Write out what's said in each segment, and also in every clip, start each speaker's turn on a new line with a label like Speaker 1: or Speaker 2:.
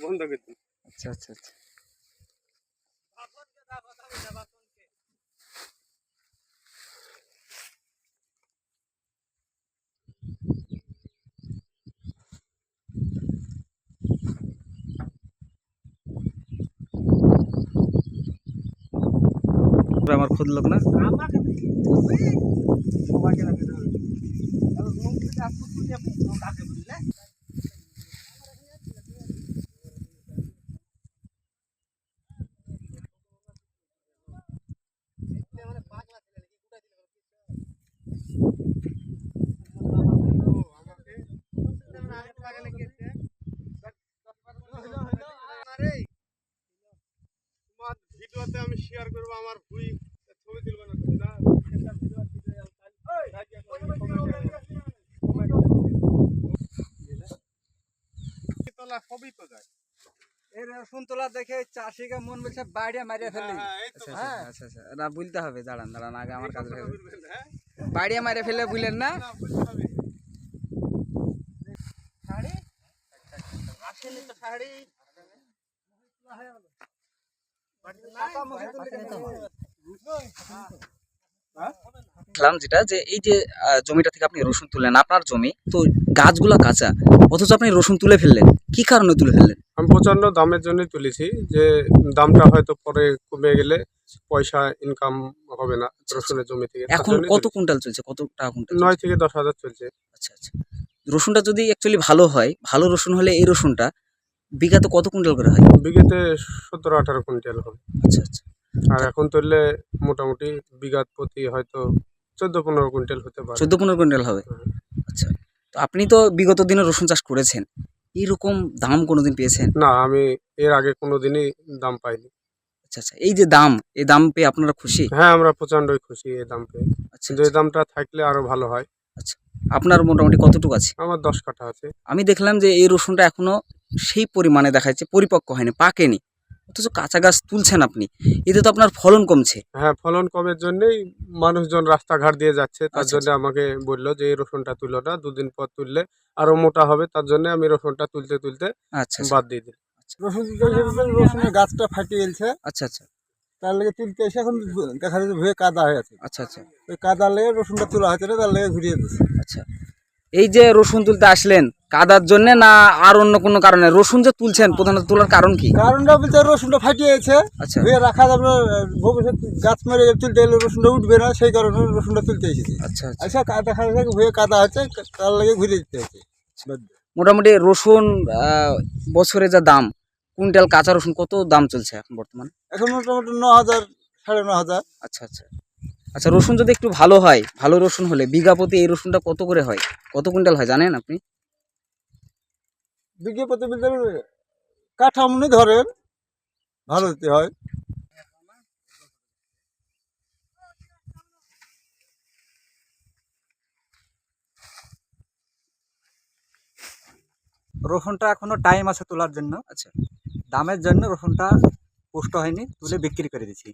Speaker 1: বন্ধ করে দিন।
Speaker 2: আচ্ছা আচ্ছা আচ্ছা। আমার খুদ লোক না?
Speaker 1: আমাকে তোমাকে লাগে না আর মুখ থেকে আসতে তুই আপনি কাকে বুঝলে তোমার ভিডিওতে আমি শেয়ার করব আমার ভুই। ছবি তুলবে না সবই তো যায়।
Speaker 3: এই রসুন তোলা দেখে চাষিকে মন বলছে বাইরে মারিয়ে ফেলি
Speaker 1: হ্যাঁ,
Speaker 2: আচ্ছা
Speaker 3: হ্যাঁ।
Speaker 2: আচ্ছা আচ্ছা না বলতে হবে দাঁড়ান দাঁড়ান আগে আমার কাজ। হয়ে যাবে।
Speaker 1: হ্যাঁ।
Speaker 2: বাড়িয়ে মারে ফেলে বুঝলেন না?
Speaker 1: শাড়ি? আসেনি তো শাড়ি।
Speaker 2: দেখলাম যেটা যে এই যে জমিটা থেকে আপনি রসুন তুললেন আপনার জমি তো গাছগুলো কাঁচা অথচ আপনি রসুন তুলে ফেললেন কি কারণে তুলে ফেললেন?
Speaker 1: আমি প্রচণ্ড দামের জন্যই তুলেছি যে দামটা হয়তো পরে কমে গেলে পয়সা ইনকাম হবে না রসুনের জমি থেকে।
Speaker 2: এখন কত কুইন্টাল চলছে? কত টাকা কুইন্টাল
Speaker 1: নয় থেকে দশ হাজার চলছে।
Speaker 2: আচ্ছা আচ্ছা। রসুনটা যদি অ্যাকচুয়ালি ভালো হয় ভালো রসুন হলে এই রসুনটা বিঘাতে কত কুইন্টাল করে হয়?
Speaker 1: বিঘাতে সতেরো আঠারো কুইন্টাল হবে।
Speaker 2: আচ্ছা আচ্ছা।
Speaker 1: আর এখন তুললে মোটামুটি বিঘাত প্রতি হয়তো চোদ্দ পনেরো কুইন্টাল হতে পারে।
Speaker 2: চোদ্দ পনেরো কুইন্টাল হবে? আচ্ছা। তো আপনি তো বিগত দিনে রসুন চাষ করেছেন। এইরকম দাম কোনোদিন পেয়েছেন?
Speaker 1: না আমি এর আগে কোনোদিনই দাম পাইনি।
Speaker 2: আচ্ছা আচ্ছা। এই যে দাম এই দাম পেয়ে আপনারা খুশি?
Speaker 1: হ্যাঁ আমরা প্রচন্ডই খুশি এই দাম পেয়ে।
Speaker 2: আচ্ছা
Speaker 1: এই দামটা থাকলে আরও ভালো হয়।
Speaker 2: আচ্ছা। আপনার মোটামুটি কতটুকু আছে?
Speaker 1: আমার দশ কাঠা আছে।
Speaker 2: আমি দেখলাম যে এই রসুনটা এখনও সেই পরিমাণে দেখা যাচ্ছে পরিপক্ক হয়নি পাকেনি। অথচ কাঁচা গাছ তুলছেন আপনি এতে তো আপনার ফলন কমছে।
Speaker 1: হ্যাঁ ফলন কমের জন্যই মানুষজন রাস্তাঘাট দিয়ে যাচ্ছে তার
Speaker 2: আচ্ছা,
Speaker 1: জন্য আমাকে বলল যে এই রসুনটা তুলো না দুদিন পর তুললে আরও মোটা হবে তার জন্য আমি রসুনটা তুলতে তুলতে
Speaker 2: আচ্ছা আচ্ছা।
Speaker 1: বাদ দিয়ে দিই
Speaker 3: রসুন রসুনের গাছটা ফাটিয়ে গেছে
Speaker 2: আচ্ছা আচ্ছা।
Speaker 3: তার লেগে তুলতে এসে এখন দেখা যাচ্ছে ভুয়ে কাদা হয়ে আছে।
Speaker 2: আচ্ছা আচ্ছা।
Speaker 3: ওই কাদা লেগে রসুনটা তোলা হয়েছে তার লেগে ঘুরিয়ে দিচ্ছে।
Speaker 2: আচ্ছা। এই যে রসুন তুলতে আসলেন কাদার জন্য না আর অন্য কোনো কারণে? রসুন যে তুলছেন প্রধানত তোলার কারণ কি?
Speaker 3: কারণটা বলতে রসুনটা ফাটিয়ে গেছে
Speaker 2: আচ্ছা
Speaker 3: রাখা যাবে ভবিষ্যৎ গাছ মেরে তুলতে গেলে রসুনটা উঠবে না সেই কারণে রসুনটা তুলতে এসেছি।
Speaker 2: আচ্ছা আচ্ছা।
Speaker 3: আচ্ছা কা- দেখা যাচ্ছে ভুয়ে কাদা হচ্ছে তার লাগে ঘুরিয়ে দিতে হচ্ছে।
Speaker 2: মোটামুটি রসুন বছরে যা দাম কুইন্টাল কাঁচা রসুন কত দাম চলছে এখন বর্তমানে?
Speaker 3: এখন মোটামুটি ন হাজার সাড়ে ন হাজার।
Speaker 2: আচ্ছা আচ্ছা। আচ্ছা রসুন যদি একটু ভালো হয় ভালো রসুন হলে বিঘা প্রতি এই রসুনটা কত করে হয়? কত কুইন্টাল হয় জানেন আপনি?
Speaker 3: বিঘে কাঠামনি ধরেন ভালো দিতে হয়। রসুনটা এখনও টাইম আছে তোলার জন্য।
Speaker 2: আচ্ছা
Speaker 3: দামের জন্য রসুনটা পুষ্ট হয়নি তুলে বিক্রি করে দিচ্ছি।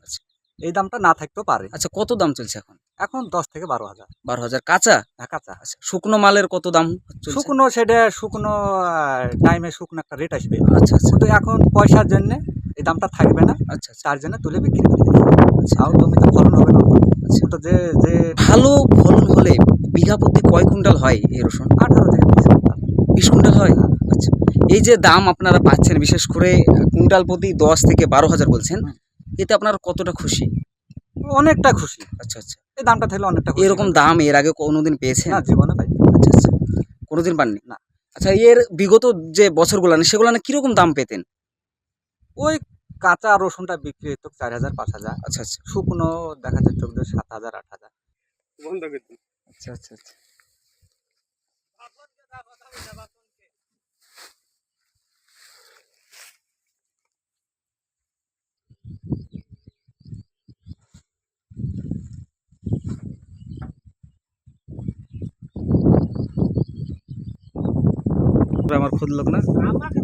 Speaker 3: এই দামটা না থাকতেও পারে।
Speaker 2: আচ্ছা কত দাম চলছে এখন?
Speaker 3: এখন দশ থেকে বারো হাজার।
Speaker 2: বারো হাজার কাঁচা?
Speaker 3: হ্যাঁ, কাঁচা।
Speaker 2: আচ্ছা শুকনো মালের কত দাম
Speaker 3: শুকনো সেটা শুকনো টাইমে শুকনো একটা রেট আসবে।
Speaker 2: আচ্ছা আচ্ছা।
Speaker 3: কিন্তু এখন পয়সার জন্য এই দামটা থাকবে না।
Speaker 2: আচ্ছা আচ্ছা।
Speaker 3: তার জন্য তুলে বিক্রি করে দিচ্ছি আর জমিতে ফলন হবে না।
Speaker 2: আচ্ছা।
Speaker 3: ওটা যে যে
Speaker 2: ভালো ফলন হলে বিঘা প্রতি কয় কুইন্টাল হয় এই রসুন?
Speaker 3: আঠারো থেকে বিশ কুইন্টাল।
Speaker 2: বিশ কুইন্টাল হয়? আচ্ছা। এই যে দাম আপনারা পাচ্ছেন বিশেষ করে কুইন্টাল প্রতি দশ থেকে বারো হাজার বলছেন এতে আপনারা কতটা খুশি?
Speaker 3: অনেকটা খুশি।
Speaker 2: আচ্ছা আচ্ছা।
Speaker 3: এই দামটা থাকলে অনেকটা
Speaker 2: এরকম দাম এর আগে কোনোদিন পেয়েছে
Speaker 3: না জীবনে পাই
Speaker 2: আচ্ছা আচ্ছা। কোনোদিন পাননি?
Speaker 3: না।
Speaker 2: আচ্ছা এর বিগত যে বছরগুলো সেগুলো না কীরকম দাম পেতেন?
Speaker 3: ওই কাঁচা রসুনটা বিক্রি হতো চার হাজার পাঁচ হাজার।
Speaker 2: আচ্ছা আচ্ছা।
Speaker 3: শুকনো দেখা যেত ওদের সাত হাজার আট হাজার।
Speaker 2: আচ্ছা আচ্ছা আচ্ছা। আমার খুদ লোক না?
Speaker 1: আমাকে